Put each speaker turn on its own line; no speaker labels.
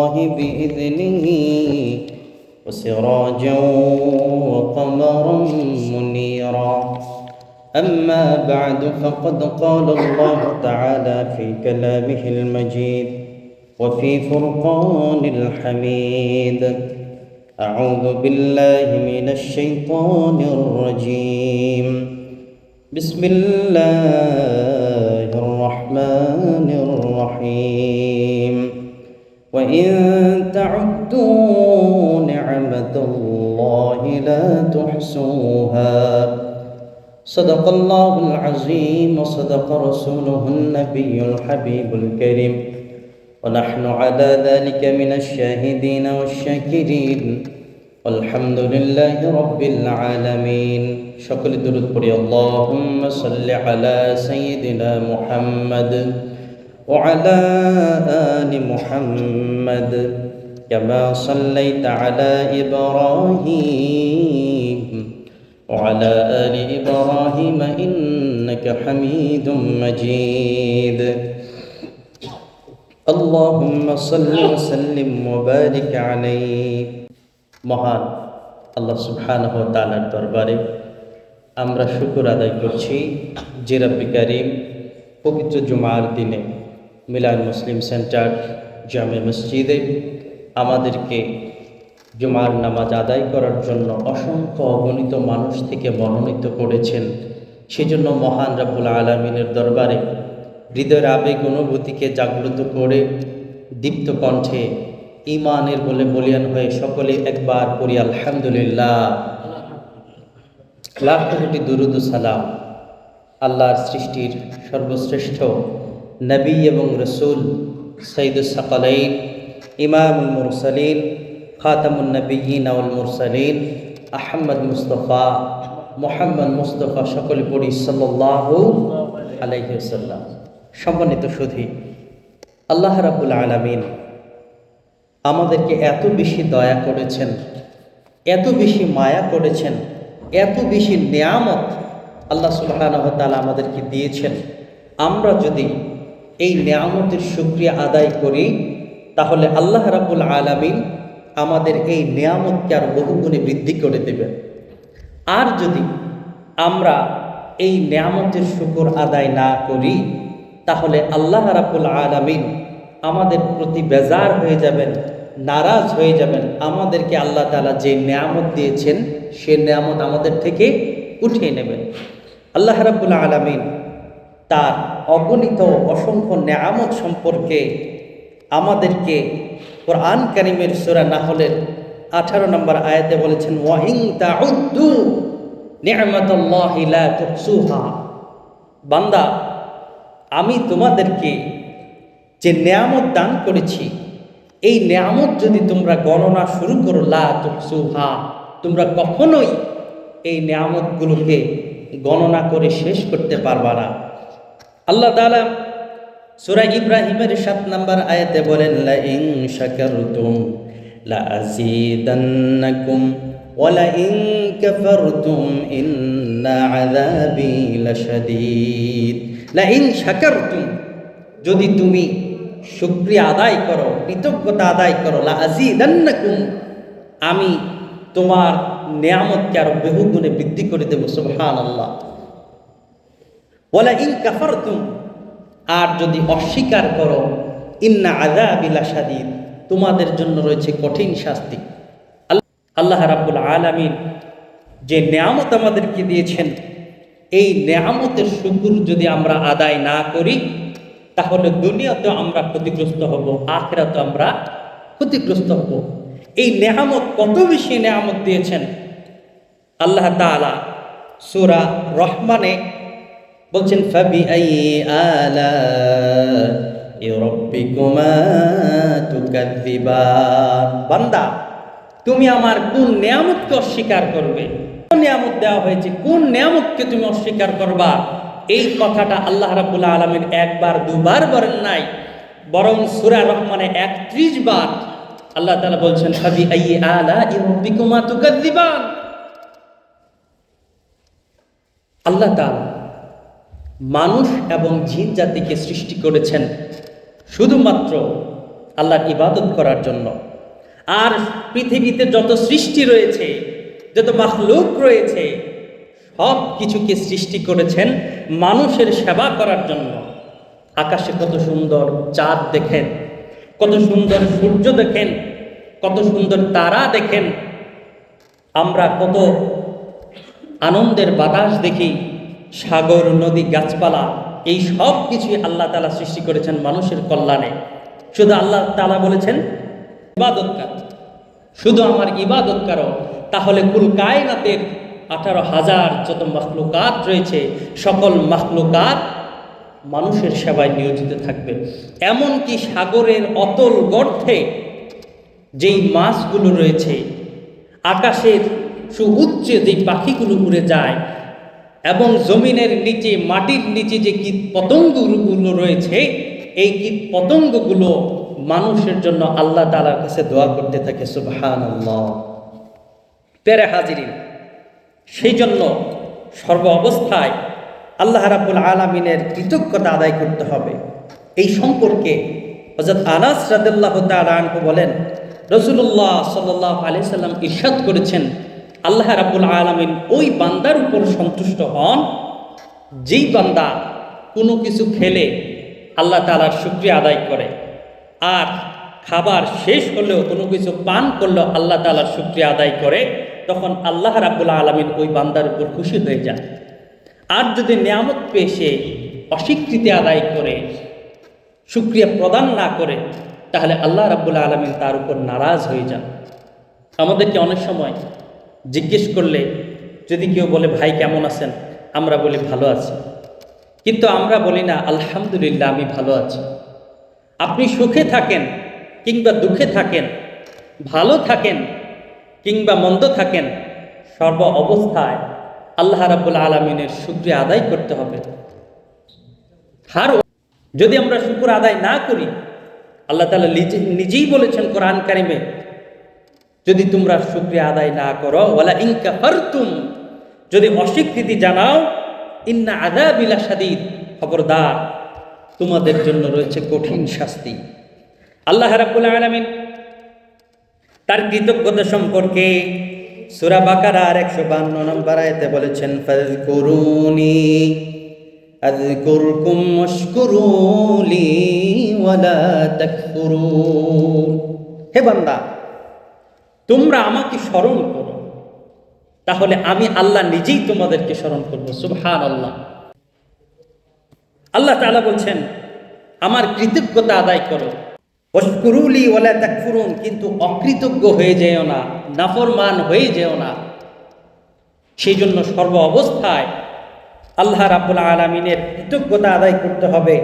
الله بإذنه وسراجا وقمرا منيرا. أما بعد فقد قال الله تعالى في كلامه المجيد وفي فرقان الحميد. أعوذ بالله من الشيطان الرجيم. بسم الله الرحمن الرحيم. وإن تعدوا نعمة الله لا تحصوها. صدق الله العظيم وصدق رسوله النبي الحبيب الكريم. ونحن على ذلك من الشاهدين والشاكرين. والحمد لله رب العالمين. شكر درود পড়ি اللهم صل على سيدنا محمد. وعلى آل محمد كما صليت على إبراهيم وعلى آل إبراهيم إنك حميد مجيد اللهم صل وسلم وبارك عليه মহান আল্লাহ সুবহানাহু ওয়া তাআলার দরবারে আমরা শুকর আদায় করছি যে রব্বি কারীম পবিত্র জুমার দিনে মিলান মুসলিম সেন্টার জামে মসজিদে আমাদেরকে জুমার নামাজ আদায় করার জন্য অসংখ্য অগণিত মানুষ থেকে মনোনীত করেছেন। সেজন্য মহান রাব্বুল আলমিনের দরবারে হৃদয়ের আবেগ অনুভূতিকে জাগ্রত করে দীপ্ত কণ্ঠে ইমানের বলে বলিয়ান হয়ে সকলে একবার পড়ি, আলহামদুলিল্লাহ। লাখ কোটি দুরুদ সালাম। আল্লাহর সৃষ্টির সর্বশ্রেষ্ঠ নবী এবং রসুল সঈদুল সাকালাইন, ইমামুল মুরসালিন খাতামুল নবীন আউল মুরসালিন, আহমদ মুস্তফা, মোহাম্মদ মুস্তফা সকলে পড়ি সাল্লাহ আলাইসাল্লাম সম্মানিত সুধী, আল্লাহ রাবুল আলমিন আমাদেরকে এত বেশি দয়া করেছেন, এত বেশি মায়া করেছেন, এত বেশি নিয়ামত আল্লাহ সুবাহ আমাদেরকে দিয়েছেন। আমরা যদি এই নেয়ামতের সুক্রিয়া আদায় করি, তাহলে আল্লাহ রাবুল আলমিন আমাদের এই নেয়ামতকে আর বহুগুণে বৃদ্ধি করে দেবেন। আর যদি আমরা এই নেয়ামতের শুকর আদায় না করি, তাহলে আল্লাহ রাবুল আলমিন আমাদের প্রতি বেজার হয়ে যাবেন, নারাজ হয়ে যাবেন। আমাদেরকে আল্লাহ তালা যে নেয়ামত দিয়েছেন, সে নিয়ামত আমাদের থেকে উঠিয়ে নেবেন। আল্লাহ রাবুল আলমিন তার অগণিত অসংখ্য নিয়ামত সম্পর্কে আমাদেরকে কোরআন কারিমের সুরা না হলেন আঠারো নম্বর আয়াতে বলেছেন, ওয়াহিং তাউদ্দু নিয়ামতুল্লাহিলা তুহসুহা। বান্দা, আমি তোমাদেরকে যে নেয়ামত দান করেছি, এই নেয়ামত যদি তোমরা গণনা শুরু করো, লা তুহসুহা তোমরা কখনোই এই নেয়ামতগুলোকে গণনা করে শেষ করতে পারবা না। আল্লাহ তাআলা সূরা ইব্রাহিমের 7 নম্বর আয়াতে বলেন লা ইন শাকারতুম লা ইন কাফারতুম ইন্না আযাবি লাশাদীদ। লা ইন শাকারতুম, যদি তুমি শুকরিয়া আদায় করো, কৃতজ্ঞতা আদায় করো লা আযীদান্নাকুম আমি তোমার নিয়ামতকে আরও বহুগুণে বৃদ্ধি করে দেব, সুবহানাল্লাহ। ওয়ালা ইন কাফারতুম, আর যদি অস্বীকার করো, ইন্না আযাবিলা শাদীদ তোমাদের জন্য রয়েছে কঠিন শাস্তি। আল্লাহ রাব্বুল আলামিন যে নিয়ামত আমাদেরকে দিয়েছেন, এই নিয়ামতের শুকুর যদি আমরা আদায় না করি, তাহলে দুনিয়াতে আমরা ক্ষতিগ্রস্ত হব, আখেরাতে আমরা ক্ষতিগ্রস্ত হব। এই নেয়ামত কত বেশি নেয়ামত দিয়েছেন? আল্লাহ তাআলা সূরা রহমানে বলছেন ফাবি আই আলা বান্দা, তুমি আমার কোন নিয়ামতকে অস্বীকার করবে? কোন নিয়ামত দেওয়া হয়েছে? কোন নিয়ামতকে তুমি অস্বীকার করবা? এই কথাটা আল্লাহ রাব্বুল আলামিন একবার, দুবার বলেন নাই, বরং সূরা রহমানে 31 বার আল্লাহ তালা বলছেন ফাবি আই আলা রাব্বিকুমা তুকাযিবান। আল্লাহ তাআলা মানুষ এবং জিন জাতিকে সৃষ্টি করেছেন শুধুমাত্র আল্লাহর ইবাদত করার জন্য। আর পৃথিবীতে যত সৃষ্টি রয়েছে, যত মাখলুক রয়েছে, সব কিছুকে সৃষ্টি করেছেন মানুষের সেবা করার জন্য। আকাশে কত সুন্দর চাঁদ দেখেন, কত সুন্দর সূর্য দেখেন, কত সুন্দর তারা দেখেন। আমরা কত আনন্দের বাতাস দেখি সাগর, নদী, গাছপালা, এই সব কিছুই আল্লাহ তালা সৃষ্টি করেছেন মানুষের কল্যাণে। শুধু আল্লাহ তালা বলেছেন, ইবাদত কর। শুধু আমার ইবাদত করো, তাহলে কুল কায়নাতের আঠারো হাজার যত মাখলুকাত রয়েছে, সকল মাখলুকাত মানুষের সেবায় নিয়োজিত থাকবে। এমনকি সাগরের অতল গর্থে যেই মাছগুলো রয়েছে, আকাশের সুউচ্চে যেই পাখিগুলো উড়ে যায় এবং জমিনের নিচে, মাটির নিচে যে কীট পতঙ্গগুলো রয়েছে, এই কীট পতঙ্গগুলো মানুষের জন্য আল্লাহ তালার কাছে দোয়া করতে থাকে সুবহান পেরে হাজিরি সেই জন্য সর্ব অবস্থায় আল্লাহ রাবুল আলমিনের কৃতজ্ঞতা আদায় করতে হবে। এই সম্পর্কে হজরত আনাস রাদুল্লাহ তালু বলেন রসুল্লাহ সাল্লাহ আলি সাল্লাম ইরশাদ করেছেন আল্লাহ রাবুল আলমিন ওই বান্দার উপর সন্তুষ্ট হন। যেই বান্দা কোনো কিছু খেলে আল্লাহ তালার শুক্রিয়া আদায় করে। আর খাবার শেষ হলেও কোনো কিছু পান করলেও আল্লাহ তালার শুক্রিয়া আদায় করে, তখন আল্লাহ রাবুল আলমিন ওই বান্দার উপর খুশি হয়ে যায় আর যদি নিয়ামত পেয়ে সে অস্বীকৃতি আদায় করে, শুক্রিয়া প্রদান না করে, তাহলে আল্লাহ রাবুল আলমিন তার উপর নারাজ হয়ে যান। আমাদেরকে অনেক সময় জিজ্ঞেস করলে, যদি কেউ বলে, ভাই, কেমন আছেন? আমরা বলি, ভালো আছি। কিন্তু আমরা বলি না, আলহামদুলিল্লাহ, আমি ভালো আছি। আপনি সুখে থাকেন কিংবা দুঃখে থাকেন, ভালো থাকেন কিংবা মন্দ থাকেন, সর্ব অবস্থায় আল্লাহ রাবুল আলমিনের শুক্রিয়া আদায় করতে হবে। আর যদি আমরা শুকুর আদায় না করি, আল্লাহ তালা নিজে নিজেই বলেছেন কোরআন কারিমে যদি তোমরা শুক্রিয়া আদায় না করো ওলা ইনকা ফারতুম যদি অস্বীকৃতি জানাও, ইন্না আদা বিলা সাদিদ খবরদার, তোমাদের জন্য রয়েছে কঠিন শাস্তি। আল্লাহ রাবুল আলমিন তার কৃতজ্ঞতা সম্পর্কে সুরা বাকার আর একশো বান্ন নম্বর আয়তে বলেছেন তাকফুরুন। হে বান্দা তোমরা আমাকে স্মরণ করো। তাহলে আমি আল্লাহ নিজেই তোমাদেরকে স্মরণ করব। সুবহান আল্লাহ আল্লাহ তাআলা বলছেন, আমার কৃতজ্ঞতা আদায় করো। অস্কুরুলি ওলা তাকফুরুন, কিন্তু অকৃতজ্ঞ হয়ে যেও না, নাফরমান হয়ে যেও না। সেই জন্য সর্ব অবস্থায় আল্লাহ রাবুল আলমিনের কৃতজ্ঞতা আদায় করতে হবে।